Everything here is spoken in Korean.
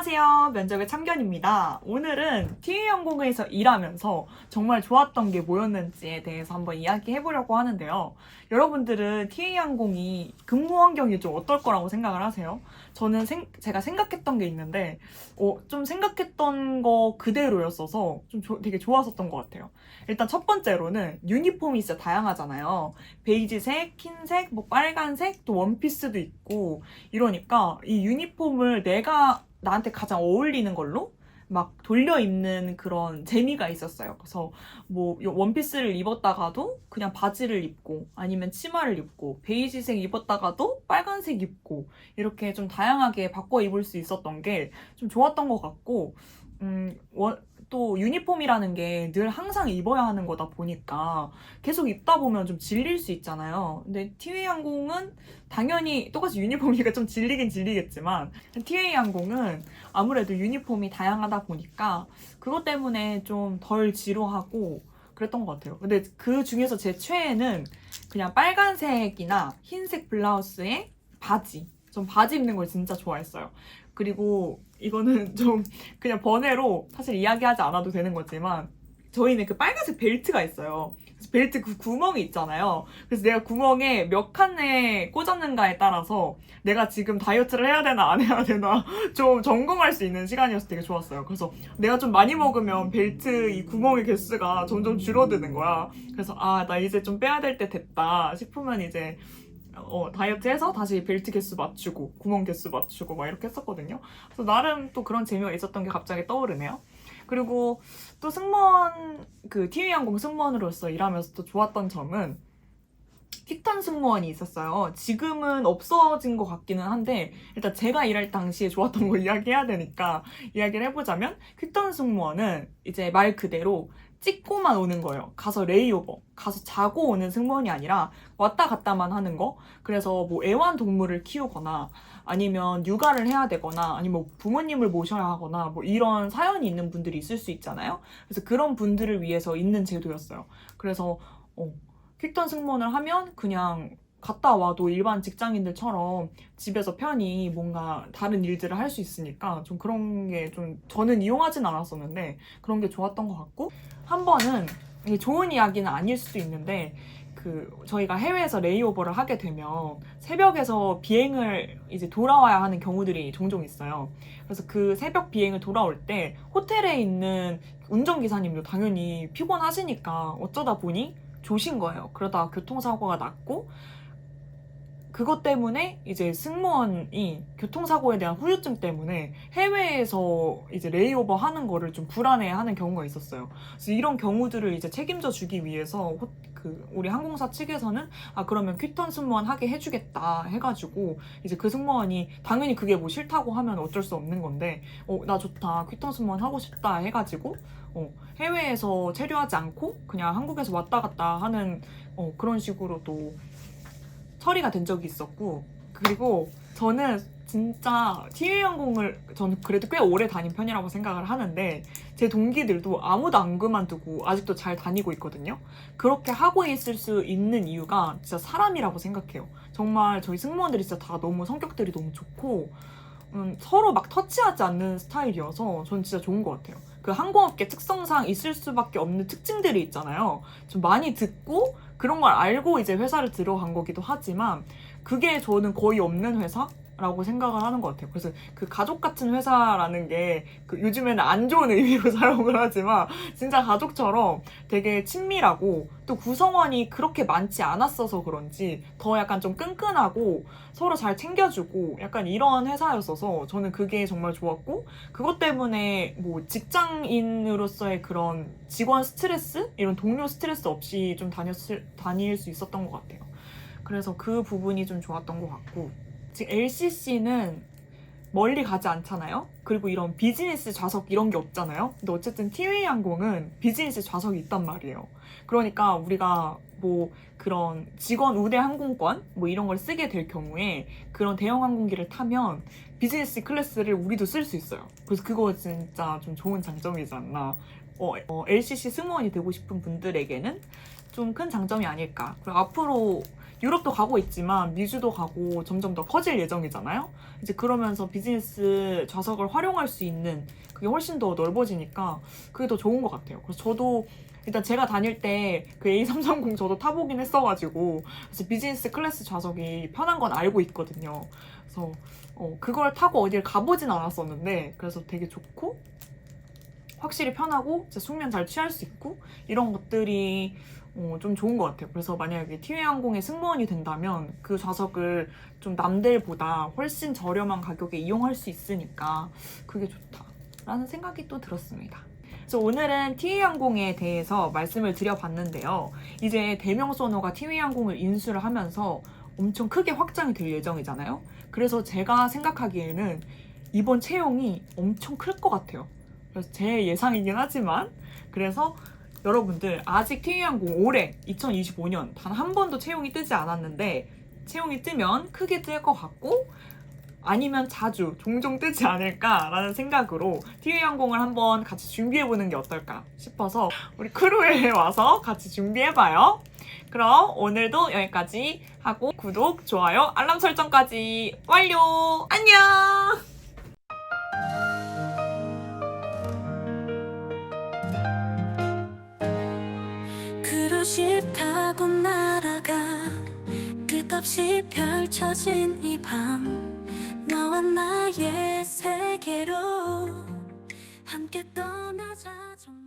안녕하세요. 면접의 참견입니다. 오늘은 TA항공에서 일하면서 정말 좋았던 게 뭐였는지에 대해서 한번 이야기해 보려고 하는데요. 여러분들은 TA항공이 근무 환경이 좀 어떨 거라고 생각을 하세요? 저는 생- 제가 생각했던 게 있는데, 어, 좀 생각했던 거 그대로였어서 좀 조- 되게 좋았었던 것 같아요. 일단 첫 번째로는 유니폼이 진짜 다양하잖아요. 베이지색, 흰색, 뭐 빨간색, 또 원피스도 있고, 이러니까 이 유니폼을 내가 나한테 가장 어울리는 걸로 막 돌려 입는 그런 재미가 있었어요. 그래서 뭐 원피스를 입었다가도 그냥 바지를 입고 아니면 치마를 입고 베이지색 입었다가도 빨간색 입고 이렇게 좀 다양하게 바꿔 입을 수 있었던 게 좀 좋았던 것 같고 음, 원- 또 유니폼이라는 게 늘 항상 입어야 하는 거다 보니까 계속 입다 보면 좀 질릴 수 있잖아요. 근데 티웨이 항공은 당연히 똑같이 유니폼이니까 좀 질리긴 질리겠지만 티웨이 항공은 아무래도 유니폼이 다양하다 보니까 그것 때문에 좀 덜 지루하고 그랬던 것 같아요. 근데 그 중에서 제 최애는 그냥 빨간색이나 흰색 블라우스에 바지. 전 바지 입는 걸 진짜 좋아했어요. 그리고 이거는 좀 그냥 번외로 사실 이야기하지 않아도 되는 거지만 저희는 그 빨간색 벨트가 있어요. 그래서 벨트 그 구멍이 있잖아요. 그래서 내가 구멍에 몇 칸에 꽂았는가에 따라서 내가 지금 다이어트를 해야 되나 안 해야 되나 좀 점검할 수 있는 시간이어서 되게 좋았어요. 그래서 내가 좀 많이 먹으면 벨트 이 구멍의 개수가 점점 줄어드는 거야. 그래서 아, 나 이제 좀 빼야 될 때 됐다 싶으면 이제 어, 다이어트 해서 다시 벨트 개수 맞추고 구멍 개수 맞추고 막 이렇게 했었거든요. 그래서 나름 또 그런 재미가 있었던 게 갑자기 떠오르네요. 그리고 또 승무원 그 TV항공 승무원으로서 일하면서 또 좋았던 점은 퀵턴 승무원이 있었어요. 지금은 없어진 것 같기는 한데 일단 제가 일할 당시에 좋았던 거 이야기해야 되니까 이야기를 해보자면 퀵턴 승무원은 이제 말 그대로 찍고만 오는 거예요. 가서 레이오버, 가서 자고 오는 승무원이 아니라 왔다 갔다만 하는 거. 그래서 뭐 애완동물을 키우거나 아니면 육아를 해야 되거나 아니면 뭐 부모님을 모셔야 하거나 뭐 이런 사연이 있는 분들이 있을 수 있잖아요. 그래서 그런 분들을 위해서 있는 제도였어요. 그래서 어, 퀵턴 승무원을 하면 그냥 갔다 와도 일반 직장인들처럼 집에서 편히 뭔가 다른 일들을 할 수 있으니까 좀 그런 게 좀 저는 이용하진 않았었는데 그런 게 좋았던 것 같고 한 번은 좋은 이야기는 아닐 수도 있는데 그 저희가 해외에서 레이오버를 하게 되면 새벽에서 비행을 이제 돌아와야 하는 경우들이 종종 있어요. 그래서 그 새벽 비행을 돌아올 때 호텔에 있는 운전기사님도 당연히 피곤하시니까 어쩌다 보니 조신 거예요. 그러다가 교통사고가 났고 그것 때문에 이제 승무원이 교통사고에 대한 후유증 때문에 해외에서 이제 레이오버 하는 거를 좀 불안해 하는 경우가 있었어요. 그래서 이런 경우들을 이제 책임져 주기 위해서 호- 그 우리 항공사 측에서는 아 그러면 퀵턴 승무원 하게 해주겠다 해가지고 이제 그 승무원이 당연히 그게 뭐 싫다고 하면 어쩔 수 없는 건데 어 나 좋다 퀵턴 승무원 하고 싶다 해가지고 어 해외에서 체류하지 않고 그냥 한국에서 왔다 갔다 하는 어 그런 식으로도 처리가 된 적이 있었고 그리고 저는 진짜 TA항공을 저는 그래도 꽤 오래 다닌 편이라고 생각을 하는데 제 동기들도 아무도 안 그만두고 아직도 잘 다니고 있거든요. 그렇게 하고 있을 수 있는 이유가 진짜 사람이라고 생각해요. 정말 저희 승무원들이 진짜 다 너무 성격들이 너무 좋고 음, 서로 막 터치하지 않는 스타일이어서 전 진짜 좋은 것 같아요. 그 항공업계 특성상 있을 수밖에 없는 특징들이 있잖아요. 좀 많이 듣고 그런 걸 알고 이제 회사를 들어간 거기도 하지만 그게 저는 거의 없는 회사 라고 생각을 하는 것 같아요. 그래서 그 가족 같은 회사라는 게 그 요즘에는 안 좋은 의미로 사용을 하지만 진짜 가족처럼 되게 친밀하고 또 구성원이 그렇게 많지 않았어서 그런지 더 약간 좀 끈끈하고 서로 잘 챙겨주고 약간 이런 회사였어서 저는 그게 정말 좋았고 그것 때문에 뭐 직장인으로서의 그런 직원 스트레스 이런 동료 스트레스 없이 좀 다녔을, 다닐 수 있었던 것 같아요. 그래서 그 부분이 좀 좋았던 것 같고 지금 LCC는 멀리 가지 않잖아요. 그리고 이런 비즈니스 좌석 이런 게 없잖아요. 근데 어쨌든 티웨이 항공은 비즈니스 좌석이 있단 말이에요. 그러니까 우리가 뭐 그런 직원 우대 항공권 뭐 이런 걸 쓰게 될 경우에 그런 대형 항공기를 타면 비즈니스 클래스를 우리도 쓸 수 있어요. 그래서 그거 진짜 좀 좋은 장점이지 않나. 어, 어, LCC 승무원이 되고 싶은 분들에게는 좀 큰 장점이 아닐까. 그리고 앞으로 유럽도 가고 있지만 미주도 가고 점점 더 커질 예정이잖아요. 이제 그러면서 비즈니스 좌석을 활용할 수 있는 그게 훨씬 더 넓어지니까 그게 더 좋은 것 같아요. 그래서 저도 일단 제가 다닐 때 그 A330 저도 타보긴 했어가지고 그래서 비즈니스 클래스 좌석이 편한 건 알고 있거든요. 그래서 어, 그걸 타고 어딜 가보진 않았었는데 그래서 되게 좋고 확실히 편하고 숙면 잘 취할 수 있고 이런 것들이 어, 좀 좋은 것 같아요. 그래서 만약에 티웨이항공의 승무원이 된다면 그 좌석을 좀 남들보다 훨씬 저렴한 가격에 이용할 수 있으니까 그게 좋다라는 생각이 또 들었습니다. 그래서 오늘은 티웨이항공에 대해서 말씀을 드려봤는데요. 이제 대명소노가 티웨이항공을 인수를 하면서 엄청 크게 확장이 될 예정이잖아요. 그래서 제가 생각하기에는 이번 채용이 엄청 클 것 같아요. 그래서 제 예상이긴 하지만 그래서 여러분들 아직 티웨이항공 올해 2025년 단 한 번도 채용이 뜨지 않았는데 채용이 뜨면 크게 뜰 것 같고 아니면 자주 종종 뜨지 않을까라는 생각으로 티웨이항공을 한번 같이 준비해보는 게 어떨까 싶어서 우리 크루에 와서 같이 준비해봐요. 그럼 오늘도 여기까지 하고 구독, 좋아요, 알람 설정까지 완료! 안녕! 타고 날아가 끝없이 펼쳐진 이 밤 너와 나의 세계로 함께 떠나자 정말